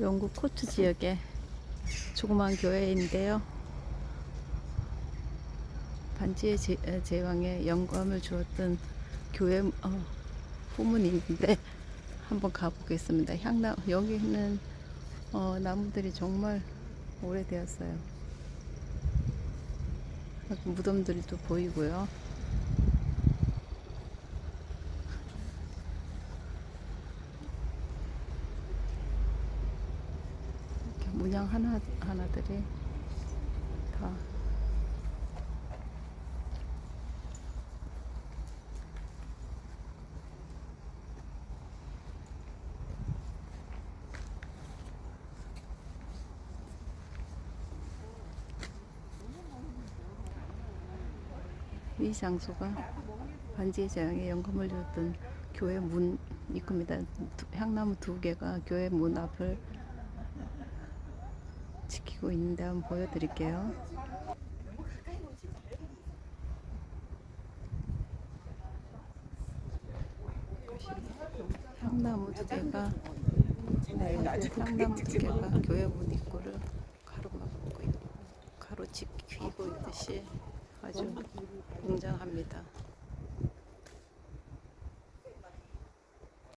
영국 코트 지역의 조그만 교회인데요. 반지의 제, 에, 제왕에 영감을 주었던 교회 어, 후문인데 한번 가보겠습니다. 향나 여기는 어, 나무들이 정말 오래되었어요. 여기 무덤들도 보이고요. 이렇게 문양 하나 하나들이 다 이 장소가 반지의 제왕에 영감을 줬던 교회 문 입구입니다. 두- 향나무 두 개가 교회 문 앞을 지키고 있는데 한번 보여드릴게요. 향나무 두 개가 네, 향나무 두 개가 교회 문 입구를 가로막고 가로지키고 있듯이 아주 웅장합니다.